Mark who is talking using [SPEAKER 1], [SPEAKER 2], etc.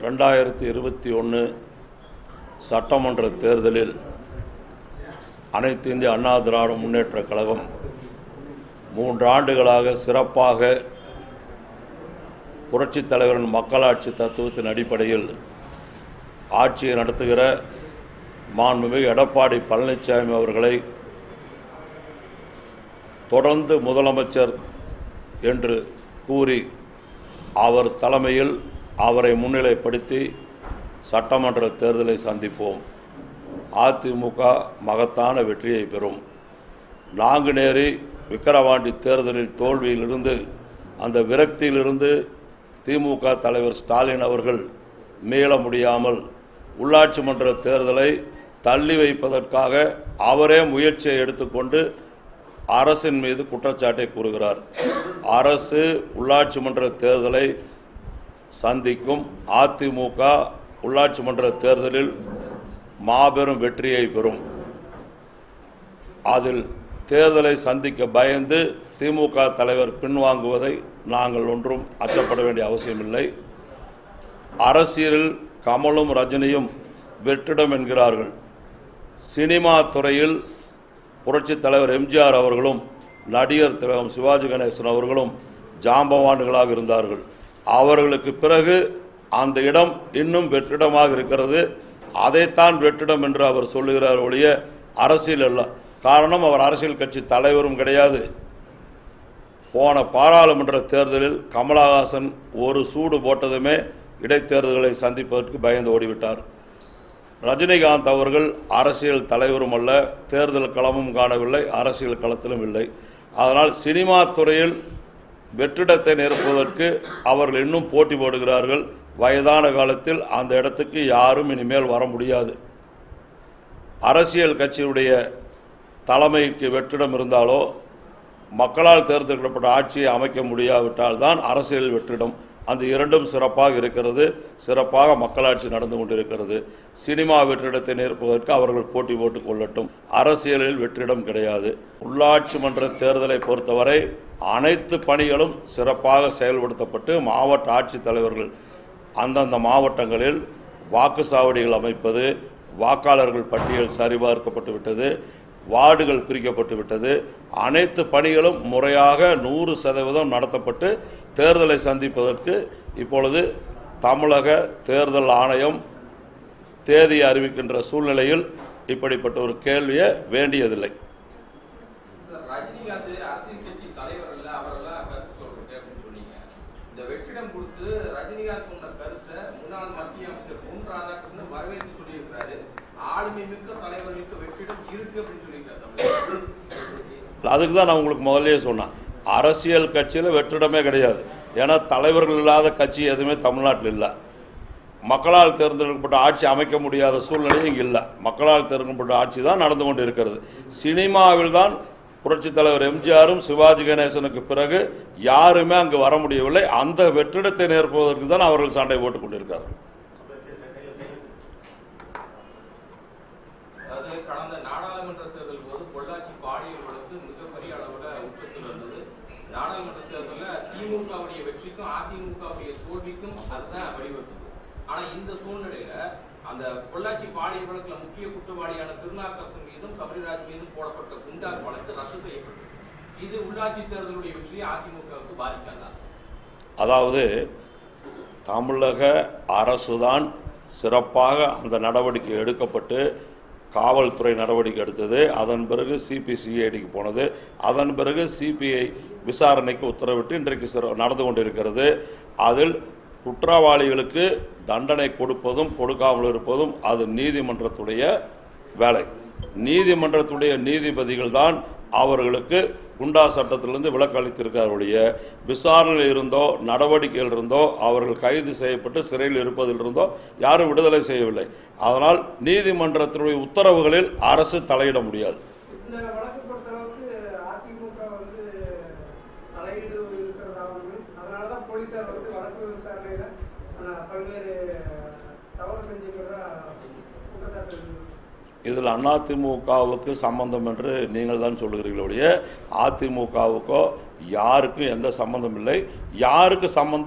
[SPEAKER 1] ரெண்டாயிரத்தி இருபத்தி ஒன்று சட்டமன்ற தேர்தலில் அனைத்து இந்திய அண்ணா திராவிட முன்னேற்ற கழகம் மூன்று ஆண்டுகளாக சிறப்பாக புரட்சித் தலைவரின் மக்களாட்சி தத்துவத்தின் அடிப்படையில் ஆட்சியை நடத்துகிற மாண்புமிகு எடப்பாடி பழனிசாமி அவர்களை தொடர்ந்து முதலமைச்சர் என்று கூறி அவர் தலைமையில் அவரை முன்னிலைப்படுத்தி சட்டமன்ற தேர்தலை சந்திப்போம். அதிமுக மகத்தான வெற்றியை பெறும். நாங்குநேரி விக்கிரவாண்டி தேர்தலில் தோல்வியிலிருந்து அந்த விரக்தியிலிருந்து திமுக தலைவர் ஸ்டாலின் அவர்கள் மீள முடியாமல் உள்ளாட்சி மன்ற தேர்தலை தள்ளி வைப்பதற்காக அவரே முயற்சியை எடுத்துக்கொண்டு அரசின் மீது குற்றச்சாட்டை கூறுகிறார். அரசு உள்ளாட்சி மன்ற தேர்தலை சந்திக்கும் அதிமுக உள்ளாட்சி மன்ற தேர்தலில் மாபெரும் வெற்றியை பெறும். அதில் தேர்தலை சந்திக்க பயந்து திமுக தலைவர் பின்வாங்குவதை நாங்கள் ஒன்றும் அச்சப்பட வேண்டிய அவசியமில்லை. அரசியலில் கமலும் ரஜினியும் வெற்றிடம் என்கிறார்கள். சினிமா துறையில் புரட்சித் தலைவர் எம்ஜிஆர் அவர்களும் நடிகர் திலகம் சிவாஜி கணேசன் அவர்களும் ஜாம்பவான்களாக இருந்தார்கள். அவர்களுக்கு பிறகு அந்த இடம் இன்னும் வெற்றிடமாக இருக்கிறது. அதைத்தான் வெற்றிடம் என்று அவர் சொல்லுகிறார் ஒழிய அரசியல் அல்ல. காரணம் அவர் அரசியல் கட்சி தலைவரும் கிடையாது. போன பாராளுமன்ற தேர்தலில் கமலஹாசன் ஒரு சூடு போட்டதுமே இடைத்தேர்தல்களை சந்திப்பதற்கு பயந்து ஓடிவிட்டார். ரஜினிகாந்த் அவர்கள் அரசியல் தலைவரும் அல்ல தேர்தல் களமும் காணவில்லை அரசியல் களத்திலும் இல்லை. அதனால் சினிமா துறையில் வெற்றிடத்தை நிரப்புவதற்கு அவர்கள் இன்னும் போட்டி போடுகிறார்கள். வயதான காலத்தில் அந்த இடத்துக்கு யாரும் இனிமேல் வர முடியாது. அரசியல் கட்சியுடைய தலைமைக்கு வெற்றிடம் இருந்தாலோ மக்களால் தேர்ந்தெடுக்கப்பட்ட ஆட்சியை அமைக்க முடியாவிட்டால் தான் அரசியல் வெற்றிடம். அந்த இரண்டும் சிறப்பாக இருக்கிறது சிறப்பாக மக்களாட்சி நடந்து கொண்டிருக்கிறது. சினிமா வெற்றிடத்தை நிரப்புவதற்கு அவர்கள் போட்டி போட்டுக் கொள்ளட்டும். அரசியலில் வெற்றிடம் கிடையாது. உள்ளாட்சி மன்ற தேர்தலை பொறுத்தவரை அனைத்து பணிகளும் சிறப்பாக செயல்படுத்தப்பட்டு மாவட்ட ஆட்சித்தலைவர்கள் அந்தந்த மாவட்டங்களில் வாக்கு சாவடிகள் அமைப்பது வாக்காளர்கள் பட்டியல் சரிபார்க்கப்பட்டு விட்டது வார்டுகள் பிரிக்கப்பட்டு விட்டது. அனைத்து பணிகளும் முறையாக நூறு சதவீதம் நடத்தப்பட்டு தேர்தலை சந்திப்பதற்கு இப்பொழுது தமிழக தேர்தல் ஆணையம் தேதி அறிவிக்கின்ற சூழ்நிலையில் இப்படிப்பட்ட ஒரு கேள்வியை வேண்டியதில்லை. அதுக்கு தான் நான் உங்களுக்கு முதல்லயே சொன்னேன். அரசியல் கட்சியில் வெற்றிடமே கிடையாது. ஏன்னா தலைவர்கள் இல்லாத கட்சி எதுவுமே தமிழ்நாட்டில் இல்லை. மக்களால் தேர்ந்தெடுக்கப்பட்ட ஆட்சி அமைக்க முடியாத சூழ்நிலையும் இங்கே இல்லை. மக்களால் தேர்ந்தெடுக்கப்பட்ட ஆட்சி தான் நடந்து கொண்டு இருக்கிறது சினிமாவில் தான் புரட்சித் தலைவர் எம்ஜிஆரும் சிவாஜி கணேசனுக்கு பிறகு யாருமே அங்கு வர முடியவில்லை. அந்த வெற்றிடத்தை நேர்ப்பதற்கு தான் அவர்கள் சண்டை போட்டுக் கொண்டிருக்கிறார்கள்.
[SPEAKER 2] கடந்த நாடாளுமன்ற தேர்தல் போது பொள்ளாச்சி பாலியல் வழக்கு மிகப்பெரிய அளவில் உச்சத்தில் இருந்தது. நாடாளுமன்ற தேர்தலில் திமுகவுடைய வெற்றிக்கும் அதிமுகவுடைய தோல்விக்கும் அதுதான் வழிவகுத்தது. ஆனால் இந்த சூழ்நிலையில அந்த பொள்ளாச்சி பாலியல் வழக்கில் முக்கிய குற்றவாளியான திருநாக்கரசன் மீதும் சபரிராஜ் மீதும் போடப்பட்ட குண்டாஸ் வழக்கு ரத்து செய்யப்பட்டது. இது உள்ளாட்சி தேர்தலுடைய வெற்றியை அதிமுகவுக்கு பாதிக்காதா?
[SPEAKER 1] அதாவது தமிழக அரசுதான் சிறப்பாக அந்த நடவடிக்கை எடுக்கப்பட்டு காவல்துறை நடவடிக்கை எடுத்தது. அதன் பிறகு சிபிசிஐடிக்கு போனது. அதன் பிறகு சிபிஐ விசாரணைக்கு உத்தரவிட்டு இன்றைக்கு சிற- நடந்து கொண்டிருக்கிறது. அதில் குற்றவாளிகளுக்கு தண்டனை கொடுப்பதும் கொடுக்காமல் இருப்பதும் அது நீதிமன்றத்துடைய வேலை. நீதிமன்றத்துடைய நீதிபதிகள் தான் அவர்களுக்கு குண்டா சட்டத்திலிருந்து விலக்கு அளித்திருக்காருடைய விசாரணையில் இருந்தோ நடவடிக்கையில் இருந்தோ அவர்கள் கைது செய்யப்பட்டு சிறையில் இருப்பதில் இருந்தோ யாரும் விடுதலை செய்யவில்லை. அதனால் நீதிமன்றத்தினுடைய உத்தரவுகளில் அரசு தலையிட முடியாது.
[SPEAKER 3] பல்வேறு தவறு செஞ்சுக்கிறதா குற்றச்சாட்டு
[SPEAKER 1] இதில் அதிமுகவுக்கு சம்பந்தம் என்று நீங்கள் தான் சொல்லுகிறீர்கள் அதிமுகவுக்கோ யாருக்கும் எந்த சம்பந்தம் இல்லை. யாருக்கு சம்பந்தம்